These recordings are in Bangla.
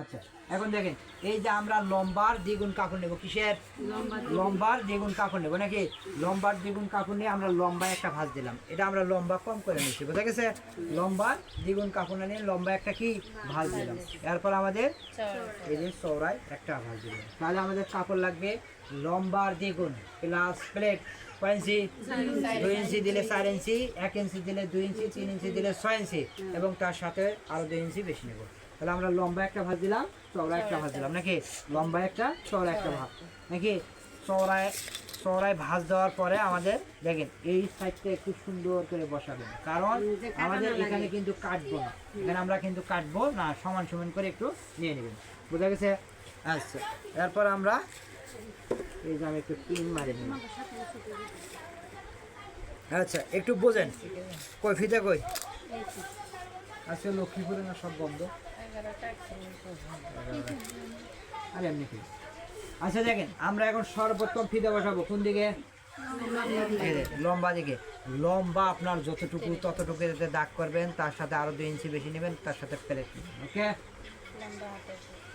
আচ্ছা এখন দেখেন এই যে আমরা লম্বার দ্বিগুণ কাপড় নেব কিসের? লম্বার দ্বিগুণ। কাপড় নেব নাকি? লম্বার দ্বিগুণ কাপড় নিয়ে আমরা লম্বা একটা ভাঁজ দিলাম। এটা আমরা লম্বা কম করে নিচ্ছি বোঝা গেছে? লম্বার দ্বিগুণ কাপড় নিয়ে লম্বা একটা কি? ভাঁজ দিলাম। এরপর আমাদের এই যে চৌড়ায় একটা ভাঁজ দিলাম। তাহলে আমাদের কাপড় লাগবে লম্বার দ্বিগুণ প্লাস প্লেট কয় ইঞ্চি? দুই ইঞ্চি দিলে চার ইঞ্চি এক ইঞ্চি দিলে দুই ইঞ্চি তিন ইঞ্চি দিলে ছয় ইঞ্চি এবং তার সাথে আরও দুই ইঞ্চি বেশি নেব। তাহলে আমরা লম্বা একটা ভাঁজ দিলাম চওড়া একটা ভাঁজ দিলাম। নাকি? লম্বা একটা চওড়া একটা ভাঁজ। নাকি? চওড়ায় চওড়ায় ভাঁজ দেওয়ার পরে আমাদের দেখেন এই সাইডটা একটু সুন্দর করে বসাবেন। কারণ আমাদের এখানে কিন্তু কাটবো না। এখানে আমরা কিন্তু কাটবো না সমান সমান করে একটু নিয়ে নেবেন। বোঝা গেছে? আচ্ছা এরপর আমরা এই যে আমি একটু পিন মারি নিই। আচ্ছা একটু বোঝেন। কই ফিতে কই? আজকে লক্ষ্মীপুরে না সব বন্ধ? আরে এমনি আচ্ছা দেখেন আমরা এখন সর্বোত্তম ফিতে বসাবো। কোন দিকে? লম্বা দিকে। লম্বা আপনার যতটুকু ততটুকু যাতে দাগ করবেন তার সাথে আরও দুই ইঞ্চি বেশি নেবেন তার সাথে প্লেট নেবেন ওকে?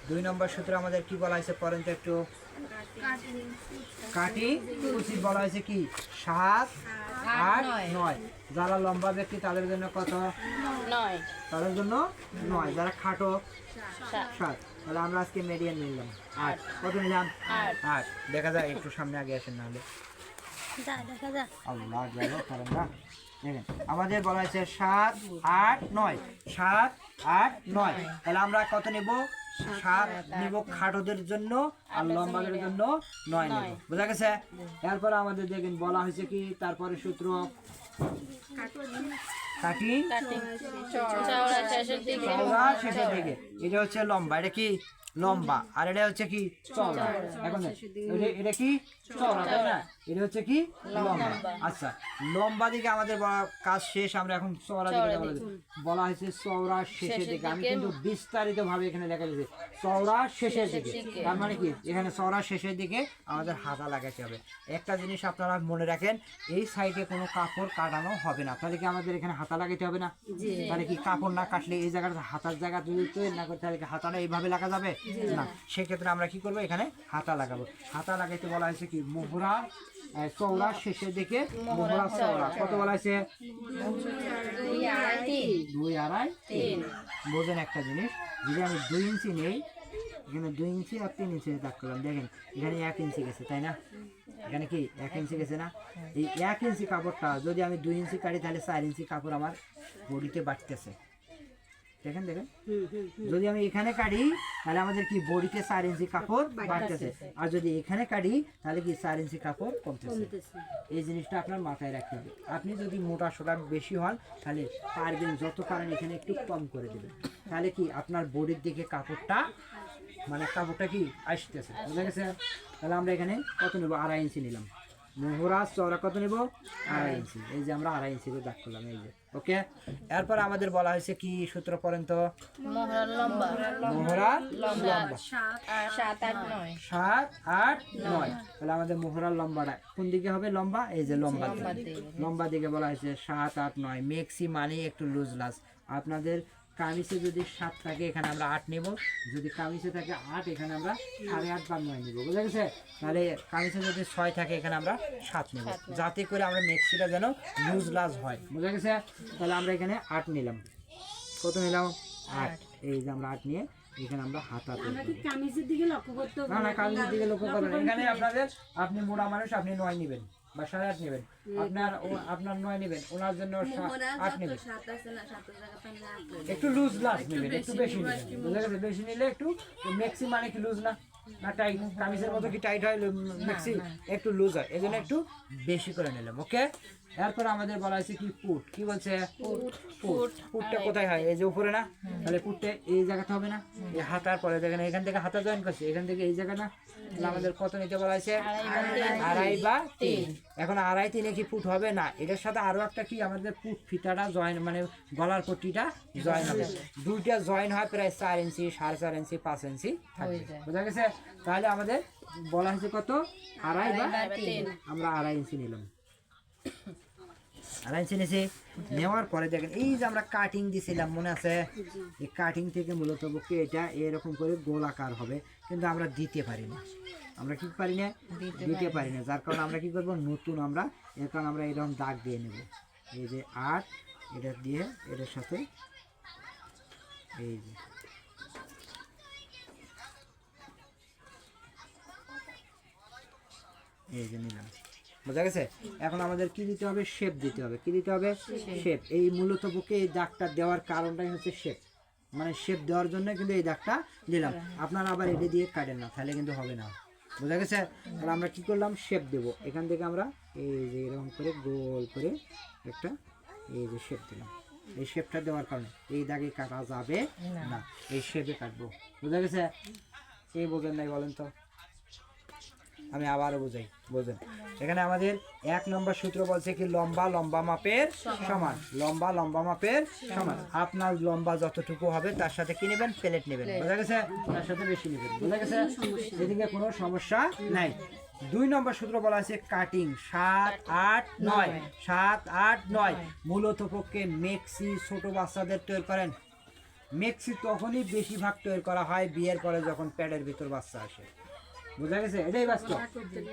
দুই নম্বর সূত্র আমাদের কি বলা হয়েছে? পরেন তো একটু। কাটি কুচি বলা হয়েছে কি? সাত আট নয়। যারা লম্বা ব্যক্তি তাদের জন্য কত? নয়। তাদের জন্য নয়। যারা খাটো সাত। তাহলে আমরা আজকে মিডিয়াম নিলাম। আট। কত নিলাম? আট। দেখা যায় একটু সামনে আগে আসেন নাহলে। আল্লাহ গেল কারণ না। আমাদের বলা হয়েছে সাত আট নয়। সাত আট নয়। তাহলে আমরা কত নেব? সাত নিব খাটোদের জন্য আর লম্বাদের জন্য নয় নেব। বোঝা গেছে? এরপর আমাদের দেখেন বলা হয়েছে কি? তারপরে সূত্র কাটি চওড়া শেষের দিকে এটা হচ্ছে লম্বা। এটা কি? লম্বা। আর এটা হচ্ছে কি? চওড়া। এখন এটা- এটা কি? চওড়া তাই না? এটা হচ্ছে কি? লম্বা। আচ্ছা লম্বা দিকে আমাদের কাজ শেষ আমরা এখন চওড়া দিকে বলা বলা হয়েছে চওড়া শেষের দিকে। আমি কিন্তু বিস্তারিত ভাবে এখানে লেখা দিয়েছি। চওড়া শেষের দিকে। তার মানে কি? এখানে চওড়া শেষের দিকে আমাদের হাতা লাগাতে হবে। একটা জিনিস আপনারা মনে রাখেন এই সাইডে কোনো কাপড় কাটানো হবে না। তাহলে কি আমাদের এখানে হাতা লাগাতে হবে না? তাহলে কি কাপড় না কাটলে এই জায়গাটা হাতার জায়গা যদি তৈরি না করতে তাহলে কি হাতাটা এইভাবে লাগা যাবে? না। সেক্ষেত্রে আমরা কি করব? এখানে হাতা লাগাবো। হাতা লাগাইতে বলা হয়েছে কি? মোহরা চওড়া শেষের দিকে মোহরা চওড়া। কত বলা হয়েছে দুই আড়াই দুই আড়াই তিন। বোঝেন একটা জিনিস যদি আমি দুই ইঞ্চি নেই এখানে দুই ইঞ্চি আর তিন ইঞ্চি দাগ করলাম। দেখেন এখানে এক ইঞ্চি গেছে তাই না? এখানে কি? এক ইঞ্চি গেছে না? এই এক ইঞ্চি কাপড়টা যদি আমি দুই ইঞ্চি কাটি তাহলে চার ইঞ্চি কাপড় আমার বডিতে বাড়তেছে। দেখেন দেখেন। যদি আমি এখানে কাটি তাহলে আমাদের কি বডিতে চার ইঞ্চি কাপড় বাড়তেছে। আর যদি এখানে কাটি তাহলে কি চার ইঞ্চি কাপড় কমতেছে। এই জিনিসটা আপনার মাথায় রাখতে হবে। আপনি যদি মোটা সোটা বেশি হন তাহলে পারবেন যত পারেন এখানে একটু কম করে দেবেন। তাহলে কি আপনার বডির দিকে কাপড়টা মানে কাপড়টা কি আসতেছে। বুঝা গেছে? তাহলে আমরা এখানে কত নেব? আড়াই ইঞ্চি নিলাম। মোহরা চওড়া কত নেব? আড়াই। ইঞ্চি। এই যে আমরা আড়াই ইঞ্চিতে দাগ করলাম এই যে। ওকে? এরপর আমাদের বলা হয়েছে কি সূত্র পর্যন্ত? মোহরা লম্বা। সাত আট নয়। তাহলে আমাদের মোহরার লম্বাটা কোন দিকে হবে? লম্বা? এই যে লম্বা দিকে। লম্বা দিকে বলা হয়েছে সাত আট নয়। মেক্সি মানে একটু লুজ লাস আপনাদের কামিজে যদি সাত থাকে এখানে আমরা আট নেব। যদি কামিজে থাকে আট এখানে আমরা সাড়ে আট বা নয় নেব। বুঝা গেছে? তাহলে কামিজে যদি ছয় থাকে এখানে আমরা সাত নেব। যাতে করে আমরা মেক্সিটা যেন লুজ লাজ হয়। বুঝা গেছে? তাহলে আমরা এখানে আট নিলাম। কত নিলাম? আট। এই যে আমরা আট নিয়ে এখানে আমরা হাতা। কামিজের দিকে লক্ষ্য করতে না না কাজের দিকে লক্ষ্য করবেন এখানে আপনাদের আপনি মোড়া মানুষ আপনি নয় নেবেন। বা সাড়ে আট নেবেন। আপনার আপনার নয় নেবেন ওনার জন্য আট নেবেন। একটু লুজ লাস নেবেন একটু বেশি নেবেন। বেশি নিলে একটু ম্যাক্সি মানে কি লুজ না না টাইট কামিজের মতো কি টাইট হয়? ম্যাক্সি একটু লুজ হয় এই জন্য একটু বেশি করে নিলাম ওকে এরপর আমাদের বলা হয়েছে কি ফুট কি বলছে? ফুট ফুটটা কোথায় হয়? এই যে উপরে না? তাহলে ফুটটা এই জায়গাতে হবে না? এই হাতার পরে দেখেন এখান থেকে হাতা জয়েন করছে। এখান থেকে এই জায়গা না? তাহলে আমাদের কত নিতে বলা হয়েছে আড়াই বা তিন। এখন আড়াই তিনে কি ফুট হবে না? এটার সাথে আরও একটা কি? আমাদের ফুট ফিতাটা জয়েন মানে গলার পট্টিটা জয়েন হবে। দুইটা জয়েন হয় প্রায় চার ইঞ্চি সাড়ে চার ইঞ্চি পাঁচ ইঞ্চি বোঝা গেছে? তাহলে আমাদের বলা হয়েছে কত? আড়াই বা তিন। আমরা আড়াই ইঞ্চি নিলাম। ইঞ্চি নেওয়ার পরে দেখেন এই যে আমরা কাটিং দিছিলাম মনে আছে? এই কাটিং থেকে মূলত পক্ষে এটা এরকম করে গোলাকার হবে কিন্তু আমরা দিতে পারি না। আমরা কি পারি না? দিতে পারি না। যার কারণে আমরা কি করব? নতুন আমরা এর কারণে আমরা এরকম দাগ দিয়ে নেব। এই যে আট এটা দিয়ে এটার সাথে এই যে এই যে নিলাম। বোঝা গেছে? এখন আমাদের কি দিতে হবে? শেপ দিতে হবে। কি দিতে হবে? শেপ। এই মূলত পক্ষে এই দাগটা দেওয়ার কারণটাই হচ্ছে শেপ। মানে শেপ দেওয়ার জন্য কিন্তু এই দাগটা দিলাম। আপনারা আবার এটা দিয়ে কাটেন না তাহলে কিন্তু হবে না। বোঝা গেছে? তাহলে আমরা কি করলাম? শেপ দেব। এখান থেকে আমরা এই যে এরকম করে গোল করে একটা এই যে শেপ দিলাম। এই শেপটা দেওয়ার কারণে এই দাগে কাটা যাবে না। এই শেপে কাটবো। বোঝা গেছে? এই বোঝেন নাই বলেন তো? আমি আবারও বোঝাই বোঝেন। এখানে আমাদের এক নম্বর সূত্র বলছে কি লম্বা লম্বা মাপের সমান। লম্বা লম্বা মাপের সমান। আপনার লম্বা যতটুকু হবে তার সাথে কি নেবেন? প্লেট নেবেন। বোঝা গেছে? তার সাথে বেশি নেবেন। বোঝা গেছে? এদিকে কোনো সমস্যা নাই। দুই নম্বর সূত্র বলা আছে কাটিং সাত আট নয়। সাত আট নয়। মূলত পক্ষে মেক্সি ছোট বাচ্চাদের তৈরি করেন। মেক্সি তখনই বেশিরভাগ তৈরি করা হয় বিয়ের পরে যখন প্যাডের ভিতর বাচ্চা আসে। বোঝা গেছে? এটাই বাস্তব।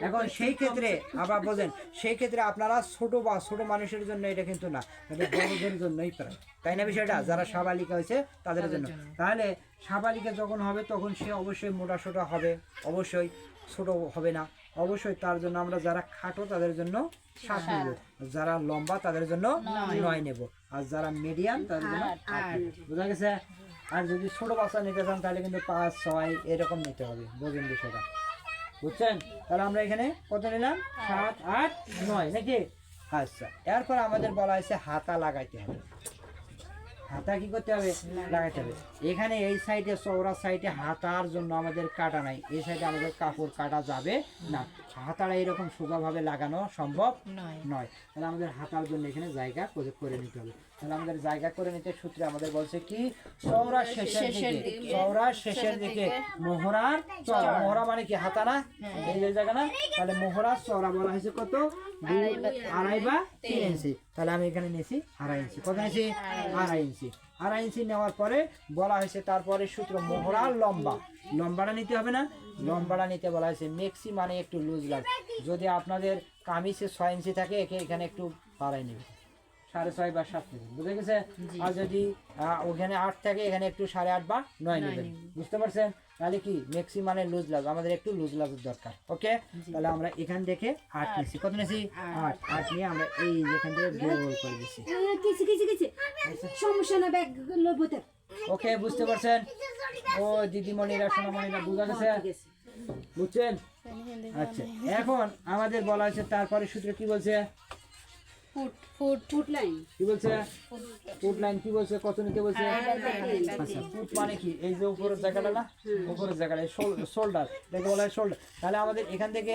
এখন সেই ক্ষেত্রে আবার বোঝেন সেই ক্ষেত্রে আপনারা ছোট বা ছোট মানুষের জন্য এটা কিন্তু না এটা বড়দের জন্যই প্রায়। তাই না বিষয়টা? যারা সাবালিকা হয়েছে তাদের জন্য। তাহলে সাবালিকা যখন হবে তখন সে অবশ্যই মোটা সোটা হবে। অবশ্যই ছোট হবে না। অবশ্যই তার জন্য আমরা যারা খাটো তাদের জন্য সাত নেব। যারা লম্বা তাদের জন্য নয়। নেব। আর যারা মিডিয়াম তাদের জন্য বোঝা গেছে? আর যদি ছোট বাচ্চা নিতে চান তাহলে কিন্তু পাঁচ ছয় এরকম নিতে হবে। বোঝেন বিষয়টা। বুঝছেন? তাহলে আমরা এখানে কত নিলাম? সাত, আট, নয়, নাকি? আচ্ছা এরপর আমাদের বলা হয়েছে হাতা লাগাইতে হবে। হাতা কি করতে হবে? লাগাইতে হবে। এখানে এই সাইডে চৌড়া সাইডে হাতার জন্য আমাদের কাটা নাই। এই সাইডে আমাদের কাপড় কাটা যাবে না। হাতাটা এরকম সোজাভাবে লাগানো সম্ভব নয়। নয়। তাহলে আমাদের হাতার জন্য এখানে জায়গা করে নিতে হবে। তাহলে আমাদের জায়গা করে নিতে সূত্রে আমাদের বলছে কি? চৌড়া শেষের দিকে। চৌড়া শেষের দিকে। মোহরার চৌড়া মোহরা মানে কি? হাতা না? এই যে জায়গা না? তাহলে মোহরার চৌড়া বলা হয়েছে কত? আড়াই বা তিন। ইঞ্চি। তাহলে আমি এখানে নিয়েছি আড়াই ইঞ্চি। কত নিয়েছি আড়াই ইঞ্চি। আড়াই ইঞ্চি নেওয়ার পরে বলা হয়েছে তারপরে সূত্র মোহরা লম্বা। লম্বাটা নিতে হবে না লম্বাটা নিতে বলা হয়েছে মেক্সি মানে একটু লুজ লাগ যদি আপনাদের কামিজে ছয় ইঞ্চি থাকে একে এখানে একটু বাড়াই নেবে। সাড়ে ছয় বা সাত নেবেন বুঝে গেছে? আর যদি আহ, ওখানে আট থাকে এখানে একটু সাড়ে আট বা নয় নেবেন বুঝতে পারছেন? তাহলে কি? মেক্সি মানে লুজ লাগ আমাদের একটু লুজ লাগুর দরকার ওকে তাহলে আমরা এখান থেকে আট নিচ্ছি কত নিয়েছি? আট। আট। নিয়ে আমরা এই যেখান থেকে গোল করে দিচ্ছি কিছু কিছু কিছু। সমস্যা না ব্যাগ লবতে ওকে বুঝতে পারছেন? ও দিদিমণিরা সোনামণিরা বুঝা গেছে? বুঝছেন? আচ্ছা এখন আমাদের বলা হয়েছে তারপরে সূত্র কি বলছে? ফুট ফুট ফুট লাইন কি বলছে? ফুট লাইন কি বলছে? কত নিতে বলছে? আচ্ছা ফুট মানে কি? এই যে উপরের জায়গাটা না? উপরের জায়গাটা শোল্ডার। দেখে বলা হয় শোল্ডার। তাহলে আমাদের এখান থেকে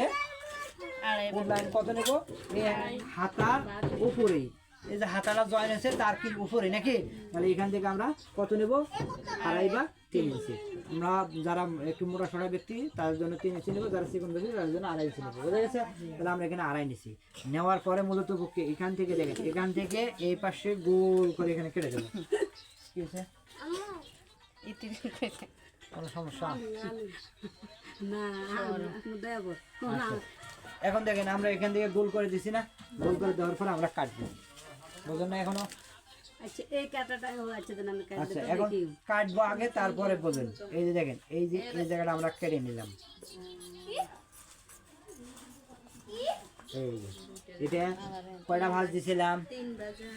ফুট লাইন কত নেব? এই হাতার উপরেই। এই যে হাতাটা জয়েন আছে তার কি উপরে নাকি? তাহলে এখান থেকে আমরা কত নেব? আড়াই বা তিন ইঞ্চি আমরা যারা একটু মোটা সোটা ব্যক্তি তাদের জন্য তিন ইঞ্চি নেব যারা চিকন ব্যক্তি তাদের জন্য আড়াই ইঞ্চি নেব। বোঝা গেছে? তাহলে আমরা এখানে আড়াই নিচ্ছি নেওয়ার পরে মূলত পক্ষে এখান থেকে দেখেন এখান থেকে এই পাশে গোল করে এখানে কেটে দেবো। কি হয়েছে? কোনো সমস্যা? না এখন দেখেন আমরা এখান থেকে গোল করে দিছি না? গোল করে দেওয়ার পরে আমরা কাটবো। বুঝলেন না এখনও? আচ্ছা এই কাটাটা ও আচ্ছা আমি আচ্ছা এখন কাটবো আগে তারপরে বোঝেন এই যে দেখেন এই যে এই জায়গাটা আমরা কেটে নিলাম এই যে এটা কয়টা ভাঁজ দিছিলাম?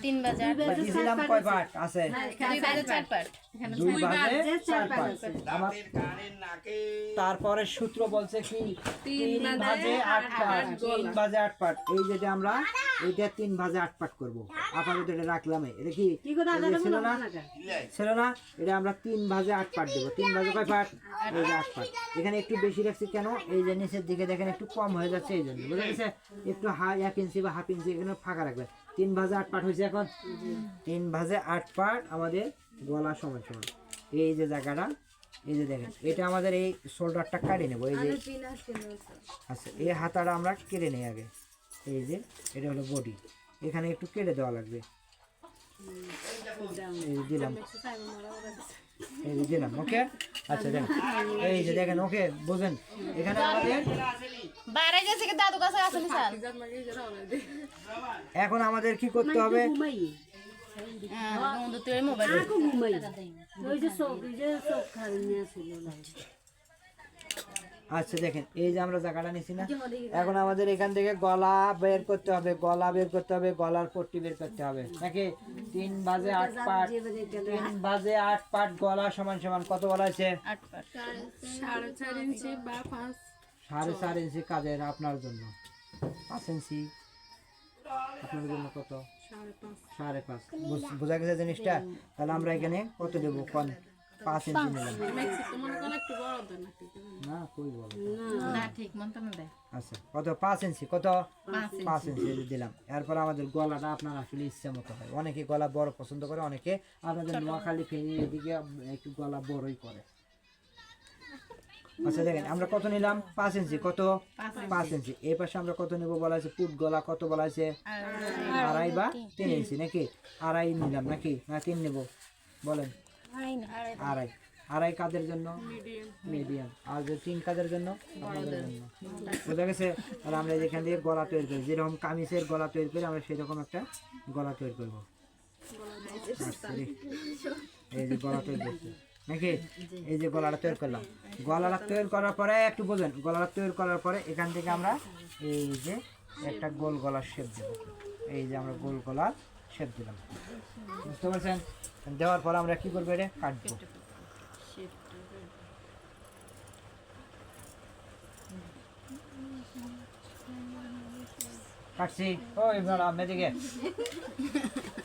তিন বাজার। দিছিলাম কয় পাট আছে? দুই বাজার চার পাট। দুই ভাজে চার পাট। আমার তারপরে সূত্র বলছে কি? তিন ভাজে আট পাট। তিন ভাজে আট পাট। এই যেটা আমরা এইটা তিন ভাজে আট পাট করব। আপাতত এটা রাখলাম এটা কি? যে ছিল না? ছিল না? এটা আমরা তিন ভাজে আট পাট দেবো। তিন ভাজে কয় পাট? এই যে আট পাট। এখানে একটু বেশি রাখছি কেন? এই যে নিচের দিকে দেখেন একটু কম হয়ে যাচ্ছে এই জন্য। বুঝা গেছে? একটু হাই এক ইঞ্চি বা হাফ ইঞ্চি এখানে ফাঁকা রাখবেন। তিন ভাজে আট পাট হয়েছে এখন। তিন ভাজে আট পাট আমাদের গলা সমান সমান। এই যে জায়গাটা এই যে দেখেন এটা আমাদের এই শোল্ডারটা কাটে নেব এই যে আচ্ছা এই হাতাটা আমরা কেটে নিই আগে। এই যে এটা হলো বডি। এখানে একটু কেটে দেওয়া লাগবে। দিলাম। এই যে দিলাম ওকে? আচ্ছা দেখেন এই যে দেখেন ওকে বুঝেন। এখানে আমাদের বাইরে গেছে কি দাদু কাছে আসেনি স্যার? এখন আমাদের কি করতে হবে? হ্যাঁ মোবাইল আকু ঘুমাই ওই যে চোখ ওই যে চোখ খালি নিয়ে ছিল আচ্ছা দেখেন এই যে আমরা জায়গাটা নিছি না এখন আমাদের এখান থেকে গলা বের করতে হবে গলা বের করতে হবে গলার পট্টি বের করতে হবে। নাকি তিন বাজে আট পাট তিন বাজে আট পাট গলা সমান সমান কত বলা আছে সাড়ে চার ইঞ্চি বা সাড়ে ইঞ্চি কাজের আপনার জন্য। পাঁচ ইঞ্চি? আপনার জন্য কত? সাড়ে পাঁচ। বুঝ- বোঝা গেছে জিনিসটা? তাহলে আমরা এখানে কত দেবো? কন? পাঁচ ইঞ্চি নিলাম। না কই বলো না। ঠিক মন তো দেয়। আচ্ছা কত? পাঁচ ইঞ্চি কত? পাঁচ ইঞ্চি। দিলাম। এরপর আমাদের গলাটা আপনার আসলে ইচ্ছা মতো হয়। অনেকে গলা বড় পছন্দ করে অনেকে আপনাদের নোয়াখালী এদিকে একটু গলা বড়ই করে। আচ্ছা দেখেন আমরা কত নিলাম? পাঁচ ইঞ্চি কত? পাঁচ ইঞ্চি। এই পাশে আমরা কত নেব বলা আছে পুট গলা কত বলা আছে আড়াই। বা তিন ইঞ্চি নাকি? আড়াই নিলাম নাকি? না তিন নেব। বলেন। আড়াই আড়াই। কাদের জন্য? মিডিয়াম। আর যে তিন কাদের জন্য? বোঝা গেছে? আর আমরা যেখান থেকে গলা তৈরি করি। যেরকম কামিজের গলা তৈরি করি আমরা সেরকম একটা গলা তৈরি করব। আচ্ছা এই যে গলা তৈরি করছি। নাকি? এই যে গলাটা তৈরি করলাম। গলাটা তৈরি করার পরে একটু বোঝেন। গলাটা তৈরি করার পরে এখান থেকে আমরা এই যে একটা গোল গলার শেপ দেবো। এই যে আমরা গোল গলার শেপ দিলাম। বুঝতে পারছেন? দেওয়ার পর আমরা কি করব এটা? কাটবো। কাটছি।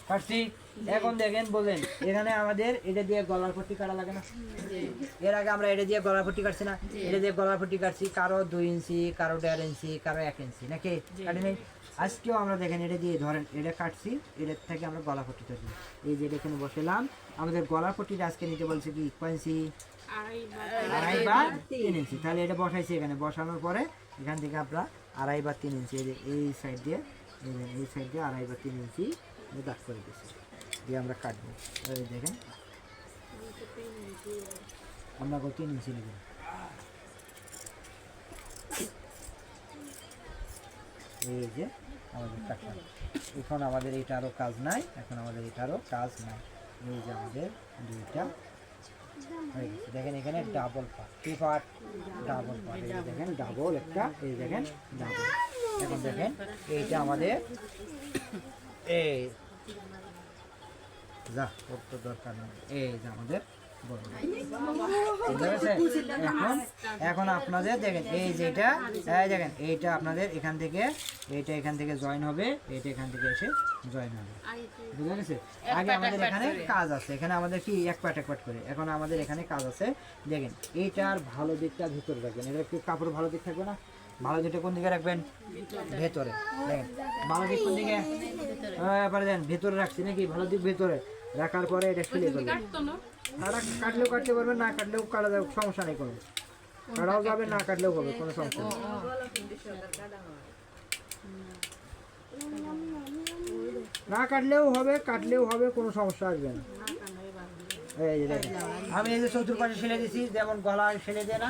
কাটছি। এখন দেখেন, বলেন, এখানে আমাদের এটা দিয়ে গলার পট্টি কাটা লাগে না? এর আগে আমরা এটা দিয়ে গলার পট্টি কাটছি না? এটা দিয়ে গলার পট্টি কাটছি, কারও দুই ইঞ্চি, কারও দেড় ইঞ্চি, কারও এক ইঞ্চি, নাকি? কাটি নেই? আজকেও আমরা দেখেন এটা দিয়ে ধরেন এটা কাটছি এটার থেকে আমরা গলা পট্টি কাটছি এই যে এখানে বসেলাম। আমাদের পট্টিটা আজকে নিতে বলছে কি কয় ইঞ্চি আড়াই বা তিন ইঞ্চি। তাহলে এটা বসাইছি এখানে। বসানোর পরে এখান থেকে আমরা আড়াই বা তিন ইঞ্চি এই যে এই সাইড দিয়ে এই সাইড দিয়ে আড়াই বা তিন ইঞ্চি দাগ করে দিচ্ছি দিয়ে আমরা কাটবো। এই দেখেন। আমরা কত তিন ইঞ্চি নেব এই যে আমাদের কাটা এখন আমাদের এটারও কাজ নাই, এখন আমাদের এটারও কাজ নাই। এই যে আমাদের দুইটা গেছে। দেখেন এখানে ডাবল পার্ট কি পার্ট ডাবল পার্ট এই দেখেন ডাবল একটা, এই দেখেন ডাবল এখন দেখেন, এইটা আমাদের এই যা, ওর তো দরকার নেই। এই যে আমাদের এখন এখন আপনাদের দেখেন এই যেটা এই দেখেন এইটা আপনাদের এখান থেকে এইটা এখান থেকে জয়েন হবে এইটা এখান থেকে এসে জয়েন হবে। বুঝা গেছে আগে আমাদের এখানে কাজ আছে। এখানে আমাদের কি এক পাট এক পাট করে। এখন আমাদের এখানে কাজ আছে। দেখেন এইটার ভালো দিকটা ভিতরে রাখবেন। এটা একটু কাপড় ভালো দিক থাকবে না? ভালো দিকটা কোন দিকে রাখবেন? ভেতরে। দেখেন ভালো দিক কোন দিকে? এবারে দেন ভেতরে রাখছি নাকি? ভালো দিক ভেতরে। রাখার পরে এটা খুলে করবেন তারা কাটলেও কাটতে পারবেন না কাটলেও কাটা যাবে, সমস্যা নেই কোনো। কাটাও যাবে, না কাটলেও হবে, কোনো সমস্যা নেই। না কাটলেও হবে কাটলেও হবে, কোনো সমস্যা আসবে না। আমি এই যে চতুর্পাশে সেলাই দিছি যেমন গলা সেলাই দেয় না,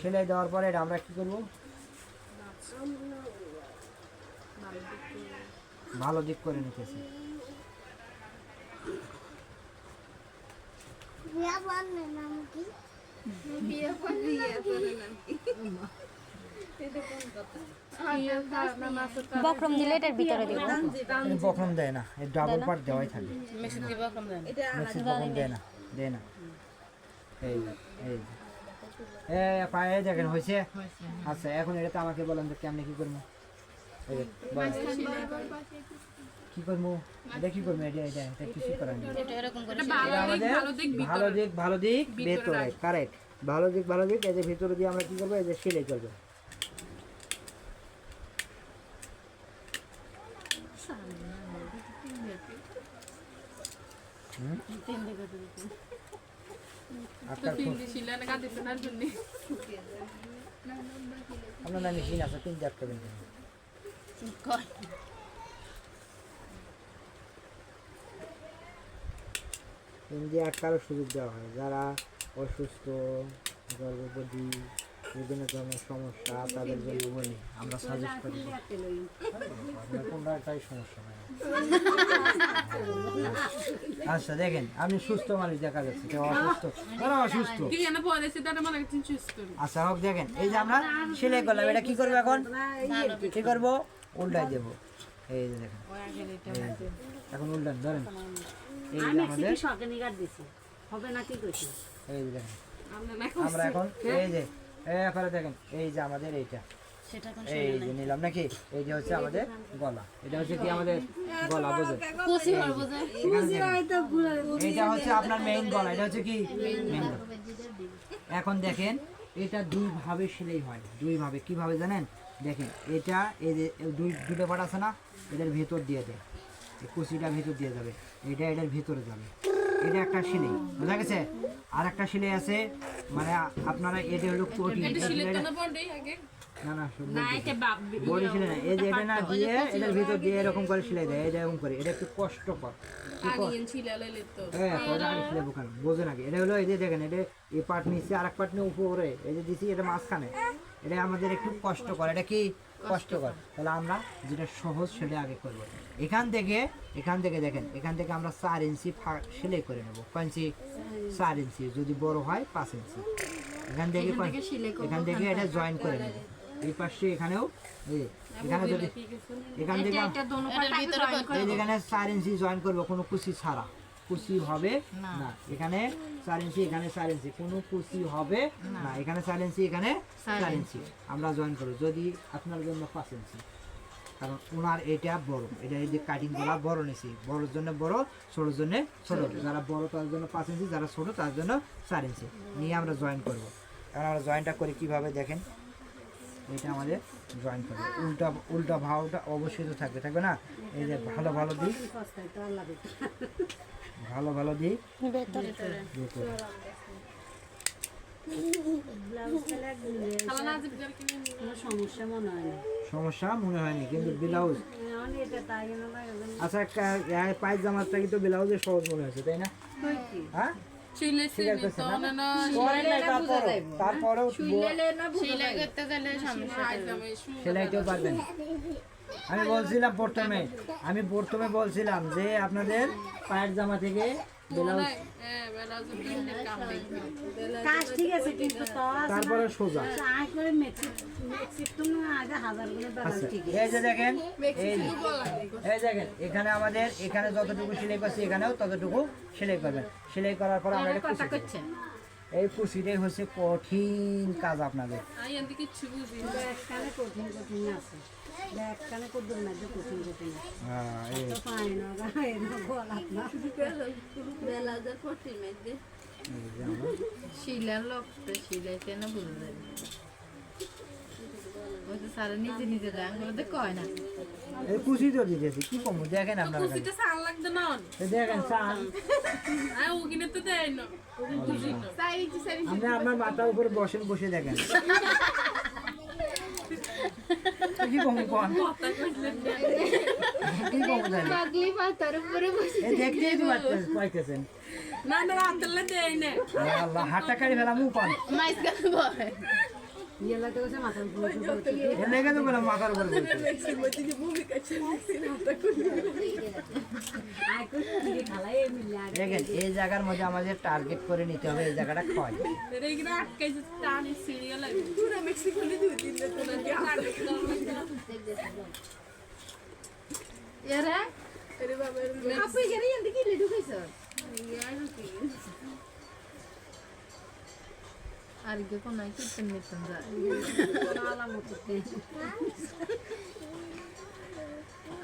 সেলাই দেওয়ার পরে এটা আমরা কি করব? ভালো দিক করে নিতেছি। বক্রম দিলে এটার ভিতরে দিব। এটা বকরম দেয় না এই ডাবল পার্ট দেওয়াই থাকে। বক্রম দেয় না। দেয় না এই এই এ পায়ে দেখেন হয়েছে আচ্ছা এখন এটাতে আমাকে বলেন যে কেমনি কি করব। এই যে, বলেন। কি করব? এটা কি করব? এটা এটা এটা কিছু করার নেই। ভালো দিক ভালো দিক ভেতরে কারেক্ট ভালো দিক ভালো দিক এই যে ভিতরে দিয়ে আমরা কি করব? এই যে সেলাই করব। আপনার তিন দিছিলেন কাঁদি পেনার জন্য। আপনার না মেশিন আছে তিন চার করবেন কয় এমনি আটকারও সুযোগ দেওয়া হয় যারা অসুস্থ, গর্ভবতী, বিভিন্ন ধরনের সমস্যা, তাদের জন্য বলি, আমরা সাজেস্ট করি। কোনটাই সমস্যা নাই আচ্ছা দেখেন আপনি সুস্থ মানুষ দেখা যাচ্ছে, কেউ অসুস্থ। অসুস্থ তারা করি আচ্ছা হোক, দেখেন, এই যে আমরা সেলাই করলাম, এটা কি করব এখন? কি করব? উল্টাই দেবো। এই যে দেখেন এখন উল্টান, ধরেন। আমি সিটি শখে নিগার দিছি। হবে না কি কইছি? এই দেখেন। আমরা এখন এই যে এই এবারে দেখেন এই যে আমাদের এইটা। এই যে নিলাম নাকি? এই যে হচ্ছে আমাদের গলা। এটা হচ্ছে কি আমাদের গলা বোঝে। এইটা হচ্ছে আপনার মেইন গলা এটা হচ্ছে কি? মেইন গলা। এখন দেখেন এটা দুই ভাবে সেলাই হয়। দুই ভাবে কীভাবে জানেন? দেখেন এটা এই যে দুই দুটো পাট আছে না? এদের ভেতর দিয়ে দেয়। কুচিটা ভিতর দিয়ে যাবে। এটা এটার ভিতরে যাবে। এটা একটা সেলাই বোঝা গেছে? আর একটা সেলাই আছে মানে আপনারা এটা হলো না না না এটা বাপ বডি সেলাই না এই যে এটা না দিয়ে এটার ভিতর দিয়ে এরকম করে সেলাই দেয় এটা এরকম করে। এটা একটু কষ্টকর। হ্যাঁ আগে বোঝে নাকি এটা হলো এই যে দেখেন এটা এই পার্ট নিচে আর এক পার্ট নিয়ে উপরে। এই যে দিছি এটা মাঝখানে। এটা আমাদের একটু কষ্টকর। এটা কি কষ্টকর তাহলে আমরা যেটা সহজ সেটা আগে করব। এখান থেকে এখান থেকে দেখেন এখান থেকে আমরা চার ইঞ্চি ফা- সেলাই করে নেব। কয় ইঞ্চি? চার ইঞ্চি যদি বড় হয় পাঁচ ইঞ্চি। এখান থেকে এখান থেকে এটা জয়েন করে নেব। এই পাশে এখানেও এখানে যদি এখান থেকে যেখানে চার ইঞ্চি জয়েন করব কোনো কুচি ছাড়া। কুচি হবে না। এখানে চার ইঞ্চি এখানে চার ইঞ্চি। কোনো কুচি হবে না। এখানে চার ইঞ্চি এখানে চার ইঞ্চি। আমরা জয়েন করব। যদি আপনার জন্য পাঁচ ইঞ্চি। কারণ ওনার এটা বড়। এটা এই যে কাটিং করা বড় নিছি বড়োর জন্য বড় ছোটোর জন্য ছোট। যারা বড় তার জন্য পাঁচ ইঞ্চি যারা ছোট তার জন্য চার ইঞ্চি। নিয়ে আমরা জয়েন করব। এখন আমরা জয়েনটা করি কীভাবে দেখেন। এটা আমাদের জয়েন করবে। উল্টা উল্টা ভাওটা অবশ্যই তো থাকবে। থাকবে না? এই যে ভালো ভালো দিক। ভালো ভালো কোনো সমস্যা মনে হয় মনে হয়নি কিন্তু ব্লাউজ। আমি এটা তাই জন্য লাগে আচ্ছা পায়জামাটা কিন্তু ব্লাউজে সহজ মনে হয়েছে তাই না? হ্যাঁ? সেলাইতেও পারবেন। আমি বলছিলাম প্রথমে আমি প্রথমে বলছিলাম যে আপনাদের পায়ের জামা থেকে হ্যাঁ তারপরে সোজা। আচ্ছা ঠিক এই যে দেখেন এই দেখেন এখানে আমাদের এখানে যতটুকু সেলাই করছি এখানেও ততটুকু সেলাই করবেন। সেলাই করার পর আমরা। এই কুচিটাই হচ্ছে কঠিন কাজ আপনাদের। হ্যাঁ, শিলার লোকটা শিলাইতে না বুঝে যায় ওই তো সারা নিজে নিজে কয় না? কুচি তো দিতেছি কি কম? দেখেন আপনারা না? দেখেন ওখানে তো দেয় না। আপনি আপনার মাথার উপরে বসেন বসে দেখেন। কি কম কোন? কি কম জানি এই দেখতেই তো পাইতেছেন। না না রাতেলে দেয় না। আরে আল্লাহ হাতটা কাড়ি ফেলাম কোন মাইস গান বয়। দেখেন এই জায়গার মধ্যে আমাদের টার্গেট করে নিতে হবে এই জায়গাটা ক্ষয়। এরা। আপনি গেলে লিডু কে। কোন কীর্তন মির্তন যায় আলামত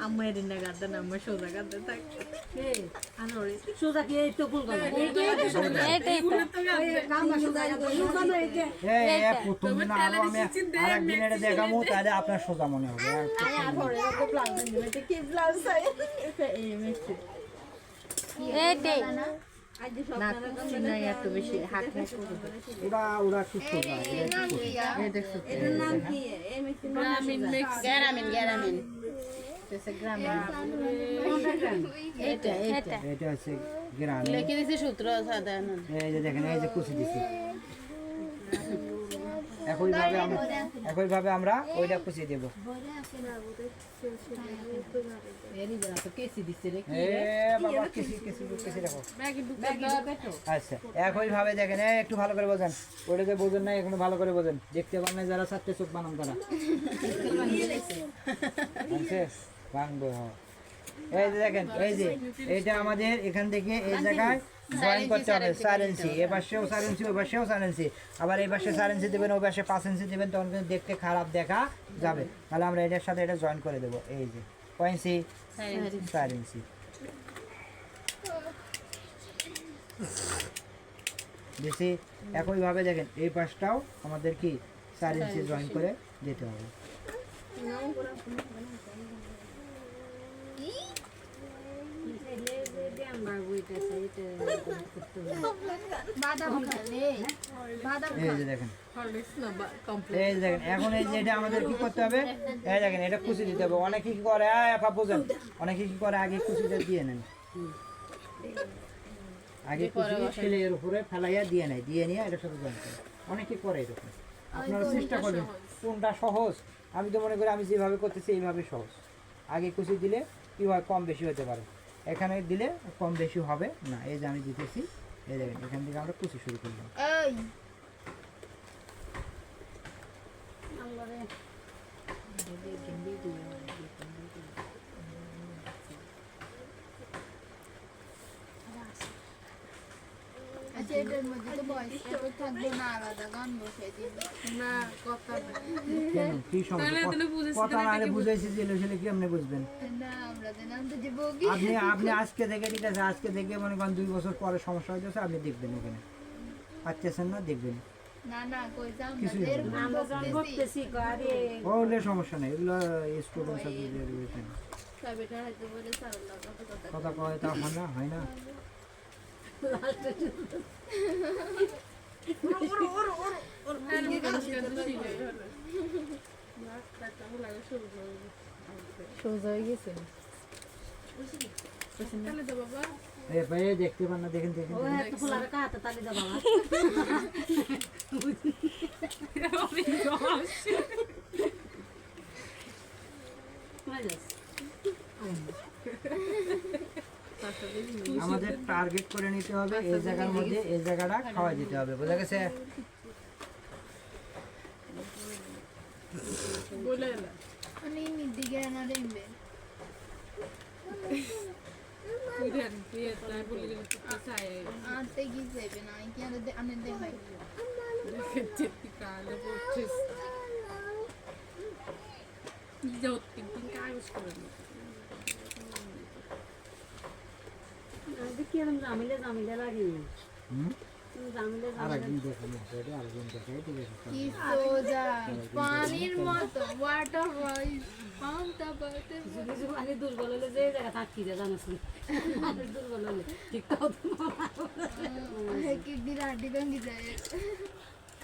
আম্মা এদিন না গাদ্দান আম্মা সোজা গাদ্দান থাক কে সোজা কি এই তো এই কামা সোজা এই কামা এই এই এই প্রথম দিন আরও আমি আরেকদিন এটা দেখাবো তাহলে আপনার সোজা মনে হবে আর না সোজা এটা সুতি গ্রামীণ মেক্স লিখে দিছে সূত্র সাধারণ। এই যে দেখেন এই যে কুচি দিছি। একইভাবে আমরা একইভাবে আমরা ওইটা কুচি দেব আচ্ছা একইভাবে দেখেন একটু ভালো করে বোঝেন। ওটা যে বোঝেন না এখনও ভালো করে বোঝেন। দেখতে পান না যারা চারটে চোখ বানান তারা। হ। এই যে দেখেন এই যে এইটা আমাদের এখান থেকে এই জায়গায় জয়েন করতে হবে। চার ইঞ্চি এ পাশেও চার ইঞ্চি ওই পাশেও চার ইঞ্চি আবার এই পাশে চার ইঞ্চি দেবেন ওই পাশে পাঁচ ইঞ্চি দেবেন তখন কিন্তু দেখতে খারাপ দেখা যাবে। তাহলে আমরা এটার সাথে এটা জয়েন করে দেবো। এই যে কয় ইঞ্চি চার ইঞ্চি দিছি একইভাবে দেখেন এই পাশটাও আমাদের কি চার ইঞ্চি জয়েন করে দিতে হবে এই যে দেখেন হরলিক্স না কমপ্লিট এই যে দেখেন এখন এই যে এটা আমাদের কি করতে হবে? এই দেখেন এটা কুচি দিতে হবে। অনেকে কি করে? আপা বুঝেন। অনেকে কি করে? আগে কুচিটা দিয়ে নেন। আগে কুচি ছেলে উপরে ফেলাইয়া দিয়ে নেয় দিয়ে নিয়ে এটার সাথে জয়েন করে। অনেকে করে এরকম। আপনারা চেষ্টা করবেন। কোনটা সহজ? আমি তো মনে করি আমি যেভাবে করতেছি এইভাবে সহজ। আগে কুচি দিলে কি হয়? কম বেশি হতে পারে। এখানে দিলে কম বেশি হবে। না, এই যে আমি দিতেছি, এই দেখেন, এখান থেকে আমরা কুচি শুরু করলাম আচ্ছা এটার মধ্যে তো থাকবে না আলাদা গান বসে দিন না কথা কেন কি সমস্যা কথা না এটা বুঝাইছি যে ছেলে কেমনে বুঝবেন না আমরা জানাম তো যে বগি আপনি আপনি আজকে থেকে ঠিক আছে আজকে থেকে মনে করেন দুই বছর পরে সমস্যা হইতেছে আপনি দেখবেন ওখানে পাচ্ছেন না দেখবেন না না আমরা করতেছি সমস্যা নেই এগুলো স্টুডেন্ট কথা কয় তা হয় না হয় না সোজা হয়ে গেছে দেখতে পান না দেখেন দেখেন বাবা? আমাদের টার্গেট করে নিতে হবে এই জায়গার মধ্যে এই জায়গাটা খাওয়া দিতে হবে বোঝা গেছে? বলে এলা আমি নিদিকে না? পানির মতো ওয়াটার দুর্বল হলে যে জায়গা থাকি যা জানাস নি পানি দুর্বল হলে ঠিক তো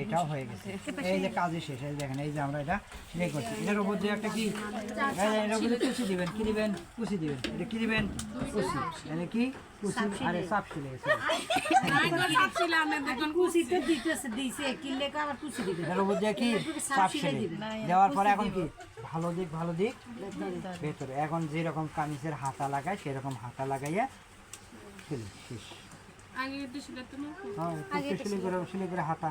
এটাও হয়ে গেছে। এই যে কাজে শেষ এই দেখেন এই যে আমরা এটা ইয়ে করছি। এটার উপর দিয়ে একটা কি? এটার উপরে কুচি দিবেন কি দিবেন? কুচি দিবেন। এটা কি দিবেন? কুচি। এটা কি? কুচি আরে সাপ ছিলে গেছে এটার উপর দিয়ে কি? সাপ দেওয়ার পরে এখন কি? ভালো দিক ভালো দিক ভেতরে। এখন যেরকম কামিজের হাতা লাগায় সেরকম হাতা লাগাইয়া শেষ। আগে না হ্যাঁ করে হাতা।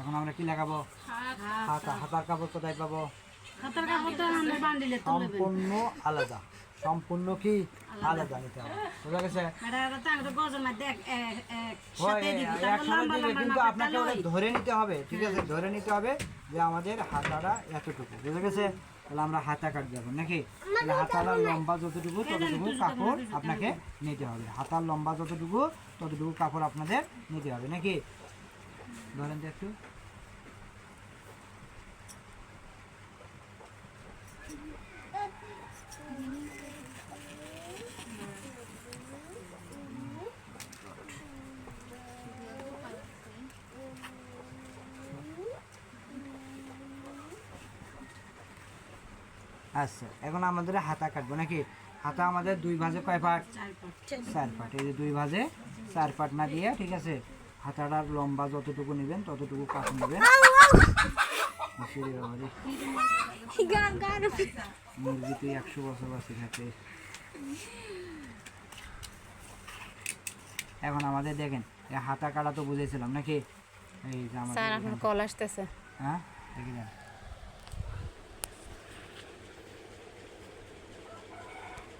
এখন আমরা কি লাগাবো? হাতা। হাতার কাপড় কোথায় পাবো? হাতের কাপড় তো আমরা বান্ডিলে তুলে সম্পূর্ণ আলাদা। সম্পূর্ণ কি? আলাদা। নিতে হবে। বোঝা গেছে? কিন্তু আপনাকে। ধরে নিতে হবে। ঠিক আছে ধরে নিতে হবে যে আমাদের হাতাটা এতটুকু। বুঝে গেছে? তাহলে আমরা হাতা কাটতে যাব নাকি? তাহলে হাতাটা লম্বা যতটুকু ততটুকু কাপড় আপনাকে নিতে হবে। হাতার লম্বা যতটুকু ততটুকু কাপড় আপনাদের নিতে হবে নাকি? ধরেন তো একটু। আচ্ছা এখন আমাদের হাতা কাটবো নাকি? হাতা আমাদের দুই ভাজে কয় পাট? চার পাট। এই যে দুই ভাজে চার পাট না দিয়ে ঠিক আছে? হাতাটার লম্বা যতটুকু নেবেন ততটুকু কাপড় নেবেন। মুরগি তুই একশো বছর বাঁচি থাকে। এখন আমাদের দেখেন হাতা কাটা তো বুঝেছিলাম নাকি? এই যে আমাদের স্যার আপনার কল আসতেছে। হ্যাঁ? দেখে যান